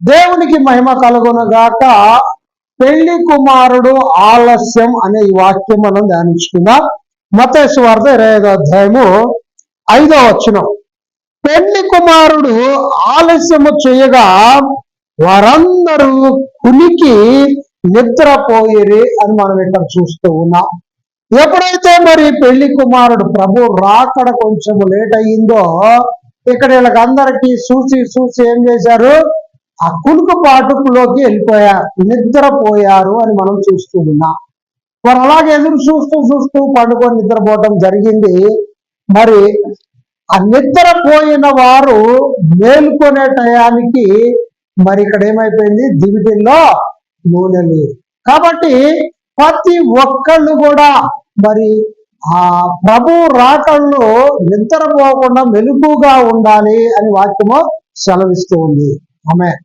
దేవునికి మహిమ కలుగునగాక పెళ్ళి కుమారుడు ఆలస్యం అనే ఈ వాక్యం మనం ధ్యానించుకుందాం. మతేసు వార్త ఇరవై ఐదో అధ్యాయము ఐదో వచ్చిన పెళ్ళి కుమారుడు ఆలస్యము చేయగా వారందరూ కునికి నిద్రపోయిరి అని మనం ఇక్కడ చూస్తూ ఉన్నాం. ఎప్పుడైతే మరి పెళ్ళి కుమారుడు ప్రభు రాకడ కొంచెం లేట్ అయ్యిందో ఇక్కడ వీళ్ళకందరికీ చూసి చూసి ఏం చేశారు? ఆ కునుకు పాటుకులోకి వెళ్ళిపోయారు నిద్రపోయారు అని మనం చూస్తూ ఉన్నాం. వారు అలాగే ఎదురు చూస్తూ చూస్తూ పండుకొని నిద్రపోవటం జరిగింది. మరి ఆ నిద్రపోయిన వారు మేలుకొనే టయానికి మరి ఇక్కడ ఏమైపోయింది? దివిటిల్లో నూనె లేదు కాబట్టి ప్రతి ఒక్కళ్ళు కూడా మరి ఆ ప్రభు రాకళ్ళు నిద్రపోకుండా మెలుపుగా ఉండాలి అని వాక్యము సెలవిస్తూ ఉంది. ఆమె